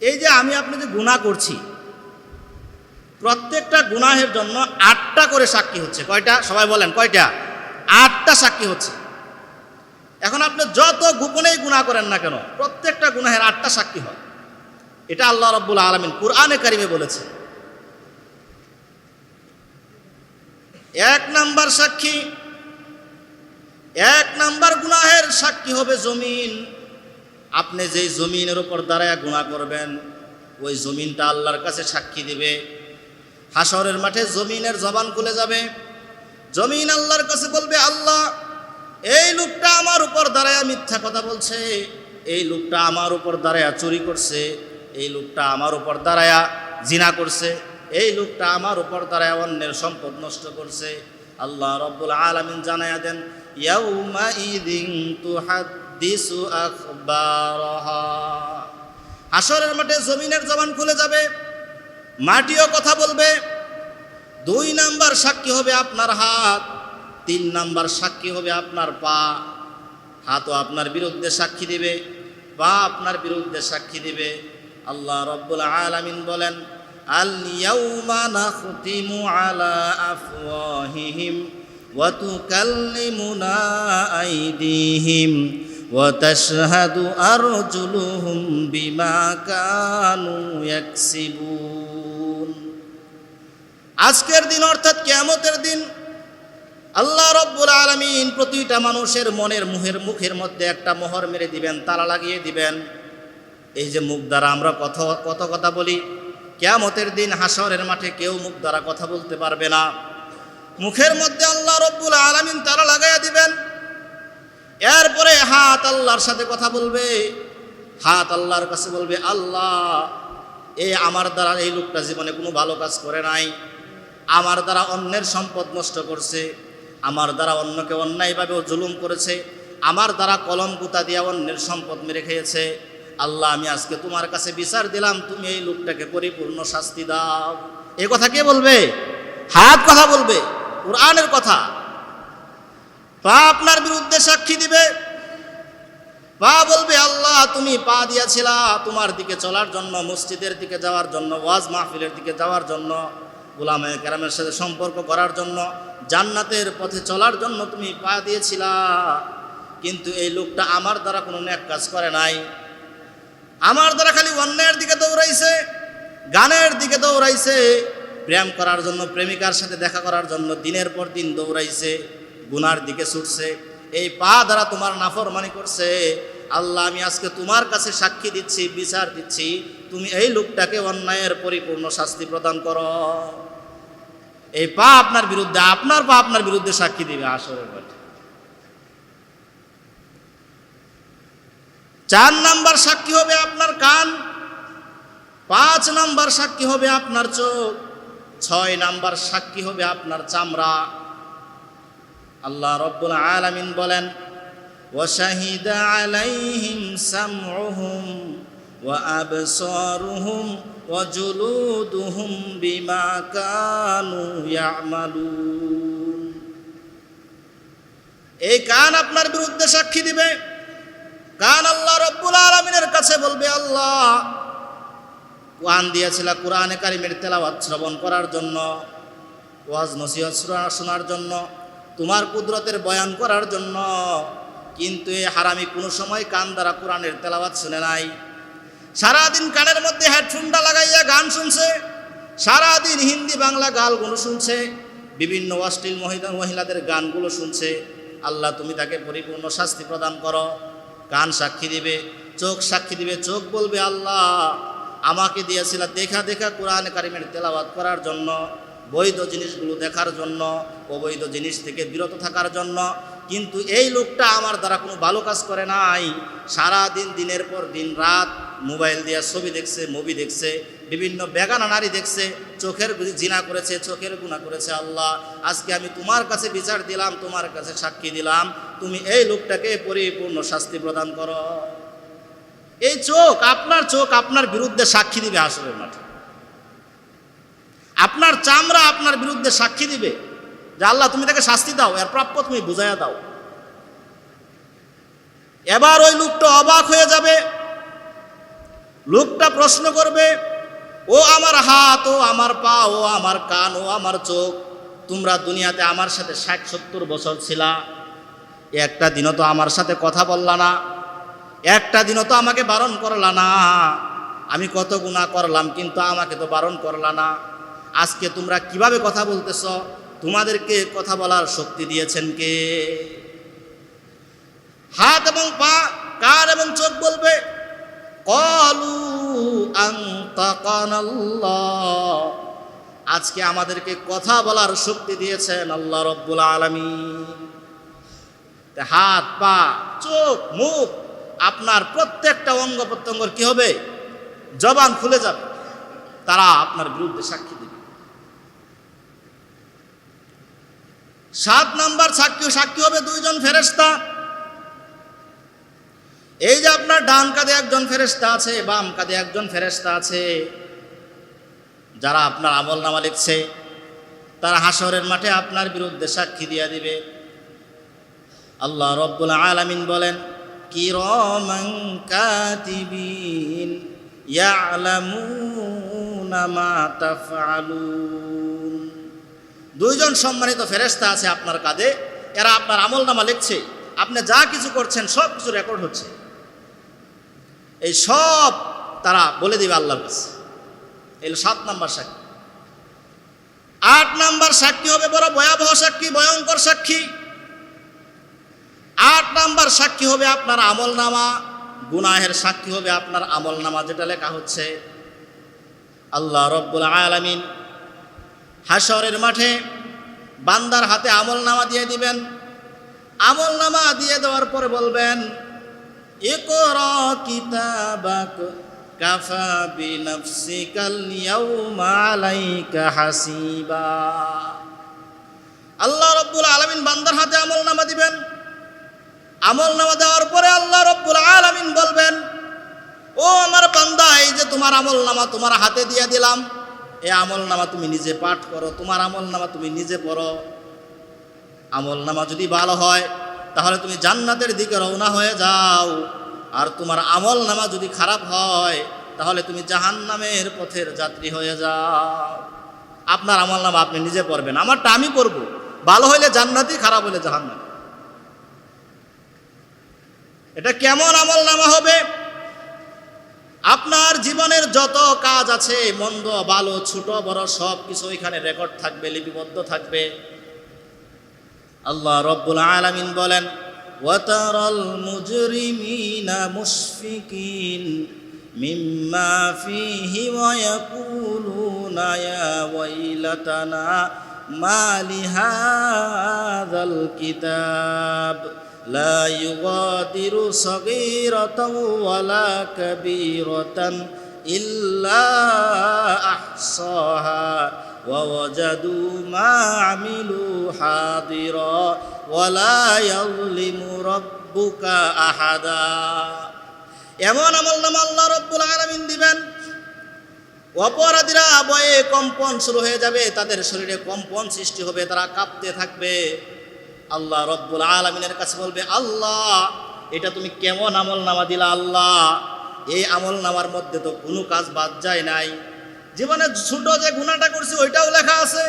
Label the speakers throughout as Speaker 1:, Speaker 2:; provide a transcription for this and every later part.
Speaker 1: এই যে আমি আপনি যে গুণা করছি, প্রত্যেকটা গুনাহের জন্য আটটা করে সাক্ষী হচ্ছে। কয়টা? সবাই বলেন, কয়টা? আটটা সাক্ষী হচ্ছে। এখন আপনি যত গোপনেই গুণা করেন না কেন, প্রত্যেকটা গুনাহের আটটা সাক্ষী হয়। এটা আল্লাহ রব্বুল আলমিন কোরআনে কারিমে বলেছে। এক নাম্বার সাক্ষী, এক নাম্বার গুনাহের সাক্ষী হবে জমিন। আপনি যেই জমিনের উপর দাঁড়ায় গুণা করবেন, ওই জমিনটা আল্লাহর কাছে সাক্ষী দিবে। হাসরের মাঠে জমিনের জবান খুলে যাবে। জমিন আল্লাহর কাছে বলবে, আল্লাহ, এই লোকটা আমার উপর দাঁড়ায় মিথ্যা কথা বলছে। এই লোকটা আমার উপর দাঁড়ায়া চুরি করছে। এই লোকটা আমার উপর দাঁড়ায়া জিনা করছে। এই লোকটা আমার উপর দাঁড়ায় অন্যের সম্পদ নষ্ট করছে। আল্লাহ রব্বুল আলামিন জানায়া দেন ইয়াউমা ইদিন তুহাদ্দিসু আখবারহা। হাসরের মাঠে জমিনের জবান খুলে যাবে, মাটিও কথা বলবে, দুই নাম্বার সাক্ষী হবে আপনার হাত, তিন নাম্বার সাক্ষী হবে আপনার পা। হাতও আপনার বিরুদ্ধে সাক্ষী দিবে, পা আপনার বিরুদ্ধে সাক্ষী দিবে। আল্লাহ রব্বুল আলামিন বলেন, আল ইয়াউমা নাখতিমু আলা আফওয়াহিহিম ওয়া তুকাল্লিমুনা আইদিহিম। তাশহাদু আরজুলুহুম বিমা কানু ইয়াকসিবুন আজকের দিন অর্থাৎ কিয়ামতের দিন আল্লাহ রব্বুল আলমিন প্রতিটা মানুষের মনের মুখের মুখের মধ্যে একটা মোহর মেরে দিবেন, তালা লাগিয়ে দিবেন। এই যে মুখ দ্বারা আমরা কত কত কথা বলি, কেয়ামতের দিন হাসরের মাঠে কেউ মুখ দ্বারা কথা বলতে পারবে না। মুখের মধ্যে আল্লাহ রব্বুল আলমিন তালা লাগাইয়া দিবেন। এরপরে হাত আল্লাহর সাথে কথা বলবে। হাত আল্লাহর কাছে বলবে, আল্লাহ এই আমার দ্বারা এই লোকটা জীবনে কোনো ভালো কাজ করে নাই। আমার দ্বারা অন্যের সম্পদ নষ্ট করছে। আমার দ্বারা অন্যকে অন্যায়ভাবে ও জুলুম করেছে। আমার দ্বারা কলম গুতা দিয়া অন্যের সম্পদ মেরে খেয়েছে। আল্লাহ, আমি আজকে তোমার কাছে বিচার দিলাম, তুমি এই লোকটাকে পরিপূর্ণ শাস্তি দাও। এ কথা কে বলবে? হাত কথা বলবে? কোরআনের কথা। পা আপনার বিরুদ্ধে সাক্ষী দিবে। পা বলবে, আল্লাহ, তুমি পা দিয়াছিলা তোমার দিকে চলার জন্য, মসজিদের দিকে যাওয়ার জন্য, ওয়াজ মাহফিলের দিকে যাওয়ার জন্য গোলামে কেরামের সাথে সম্পর্ক করার জন্য, জান্নাতের পথে চলার জন্য তুমি পা দিয়েছিলা। কিন্তু এই লোকটা আমার দ্বারা কোনো ন্যাক কাজ করে নাই। আমার দ্বারা খালি অন্যায়ের দিকে দৌড়াইছে, গানের দিকে দৌড়াইছে, প্রেম করার জন্য, প্রেমিকার সাথে দেখা করার জন্য দিনের পর দিন দৌড়াইছে। গুনার দিকে ছুটছে। এই পা দ্বারা তোমার নাফরমানি করছে, আল্লাহ, আমি আজকে তোমার কাছে সাক্ষী দিচ্ছি, বিচার দিচ্ছি, তুমি এই লোকটাকে অন্যায়ের পরিপূর্ণ শাস্তি প্রদান করো। এই পা আপনার বিরুদ্ধে, আপনার পা আপনার বিরুদ্ধে সাক্ষী দিবে আসরের চার নাম্বার সাক্ষী হবে আপনার কান, পাঁচ নাম্বার সাক্ষী হবে আপনার চোখ, ছয় নাম্বার সাক্ষী হবে আপনার চামড়া। আল্লাহ রব্বুল আলামিন বলেন وشهد عليهم سمعهم وأبصارهم وجلودهم بما كانوا يعملون এই কান আপনার বিরুদ্ধে সাক্ষী দিবে কান আল্লাহ রব্বুল আলমিনের কাছে বলবে আল্লাহ কোরআন দিয়েছিল কোরআনে কারিমের তেলাওয়াত শ্রবণ করার জন্য ওয়াজ নসিহত শোনার জন্য তোমার কুদরতের বয়ান করার জন্য। কিন্তু এই হারামি কোনো সময় কান দ্বারা কোরআনের তেলাওয়াত শুনে নাই। সারাদিন কানের মধ্যে হেডফোনটা লাগাইয়া গান শুনছে। সারাদিন হিন্দি বাংলা গালগুলো শুনছে। বিভিন্ন অশ্লীল মহিলা মহিলাদের গানগুলো শুনছে। আল্লাহ তুমি তাকে পরিপূর্ণ শাস্তি প্রদান করো। কান সাক্ষী দিবে, চোখ সাক্ষী দিবে, চোখ বলবে আল্লাহ। আমাকে দিয়েছিল দেখা দেখা কোরআন কারিমের তেলাওয়াত করার জন্য। বৈধ জিনিসগুলো দেখার জন্য, অবৈধ জিনিস থেকে বিরত থাকার জন্য। কিন্তু এই লোকটা আমার দ্বারা কোনো ভালো কাজ করে নাই। সারা দিন দিনের পর দিন রাত মোবাইল দিয়ে ছবি দেখছে, মুভি দেখছে, বিভিন্ন বেগানা নারী দেখছে, চোখের জিনা করেছে, চোখের গুণা করেছে আল্লাহ। আজকে আমি তোমার কাছে বিচার দিলাম, তোমার কাছে সাক্ষী দিলাম। তুমি এই লোকটাকে পরিপূর্ণ শাস্তি প্রদান করো। এই চোখ, আপনার চোখ আপনার বিরুদ্ধে সাক্ষী দিবে আসলে মাঠে। আপনার চামড়া আপনার বিরুদ্ধে সাক্ষী দিবে যে আল্লাহ, তুমি তাকে শাস্তি দাও, এর প্রাপ্য তুমি বুঝাইয়া দাও। এবার ওই লোকটা অবাক হয়ে যাবে, লোকটা প্রশ্ন করবে, ও আমার হাত, ও আমার পা, ও আমার কান, ও আমার চোখ, তোমরা দুনিয়াতে আমার সাথে ষাট সত্তর বছর ছিলা, একটা দিনও তো আমার সাথে কথা বললা না, একটা দিনও তো আমাকে বারণ করলা না, আমি কত গুণা করলাম, কিন্তু আমাকে তো বারণ করলা না। আজকে তোমরা কীভাবে কথা বলতেছ? তোমাদেরকে কথা বলার শক্তি দিয়েছেন কে? হাত এবং পা কার এবং চোখ বলবে, কলু আজকে আমাদেরকে কথা বলার শক্তি দিয়েছেন আল্লাহ রব্বুল আলমী হাত, পা, চোখ, মুখ, আপনার প্রত্যেকটা অঙ্গ প্রত্যঙ্গর কি হবে? জবান খুলে যাবে। তারা আপনার বিরুদ্ধে সাক্ষী দেবে। সাত নাম্বার সাক্ষী সাক্ষী হবে দুইজন ফেরেস্তা এই যে আপনার ডান কাঁধে একজন ফেরেস্তা আছে, বাম কাঁধে একজন ফেরেস্তা আছে, যারা আপনার আমল নামা লিখছে, তারা হাসরের মাঠে আপনার বিরুদ্ধে সাক্ষী দিয়া দিবে। আল্লাহ রব্বুল আলামিন বলেন কাতিবিন ইয়ালামুনা মা দুইজন সম্মানিত ফেরেশতা আছে আপনার কাঁধে, এরা আপনার আমল নামা লিখছে, আপনি যা কিছু করছেন সব কিছু রেকর্ড হচ্ছে। এই সব তারা বলে দিবে আল্লাহর কাছে। এই সাত নাম্বার সাক্ষী। আট নাম্বার সাক্ষী হবে বড় ভয়াবহ সাক্ষী, ভয়ঙ্কর সাক্ষী। আট নাম্বার সাক্ষী হবে আপনার আমল নামা, গুনাহের সাক্ষী হবে আপনার আমল নামা, যেটা লেখা হচ্ছে, আল্লাহ রব্বুল আলামিন হাসরের মাঠে বান্দার হাতে আমল নামা দিয়ে দিবেন। আমল নামা দিয়ে দেওয়ার পরে বলবেন একর হাসিবা। আল্লাহ রব্বুল আলামিন বান্দার হাতে আমল নামা দিবেন। আমল নামা দেওয়ার পরে আল্লাহ রব্বুল আলামিন বলবেন, ও আমার বান্দা, এই যে তোমার আমল নামা তোমার হাতে দিয়ে দিলাম। এই আমল নামা তুমি নিজে পাঠ করো, তোমার আমল নামা তুমি নিজে পড়ো। আমল নামা যদি ভালো হয়, তাহলে তুমি জান্নাতের দিকে রওনা হয়ে যাও। আর তোমার আমল নামা যদি খারাপ হয়, তাহলে তুমি জাহান্নামের পথের যাত্রী হয়ে যাও। আপনার আমল নামা আপনি নিজে পড়বেন। আমারটা আমি করব। ভালো হইলে জান্নাতি, খারাপ হইলে জাহান্নাম। এটা কেমন আমল নামা হবে? আপনার জীবনের যত কাজ আছে, মন্দ, ভালো, ছোট, বড়, সব কিছু এখানে রেকর্ড থাকবে, লিপিবদ্ধ থাকবে। আল্লাহ রব্বুল আলামিন বলেন, ওয়াতারাল মুজরিমিনা মুশফিকিন মিম্মা ফিহি কিতাব। لا يغادر صغيرة ولا كبيرة إلا أحصاها ووجدوا ما عملوا حاضرا ولا يظلم ربك أحدا এমন আমল নাম আল্লাহ রব্বুল আলামিন দিবেন অপরাধীরা বয়ে কম্পন শুরু হয়ে যাবে তাদের শরীরে কম্পন সৃষ্টি হবে তারা কাঁপতে থাকবে আল্লাহ রব্বুল আলমিনের কাছে বলবে, আল্লাহ, এটা তুমি কেমন আমল নামা দিলা আল্লাহ? এই আমল নামার মধ্যে তো কোনো কাজ বাদ যায় নাই। জীবনে ছোট যে গুণাটা করছি, ওইটাও লেখা আছে।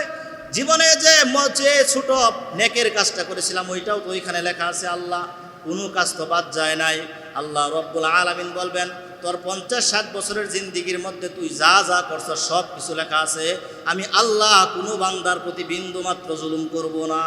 Speaker 1: জীবনে যে ছোট নেকের কাজটা করেছিলাম, ওইটাও তো ওইখানে লেখা আছে, আল্লাহ, কোনো কাজ তো বাদ যায় নাই। আল্লাহ রব্বুল আলামিন বলবেন, তোর পঞ্চাশ ষাট বছরের জিন্দিগির মধ্যে তুই যা যা করছ সব কিছু লেখা আছে। আমি আল্লাহ কোনো বান্দার প্রতি বিন্দু মাত্র জুলুম করব না।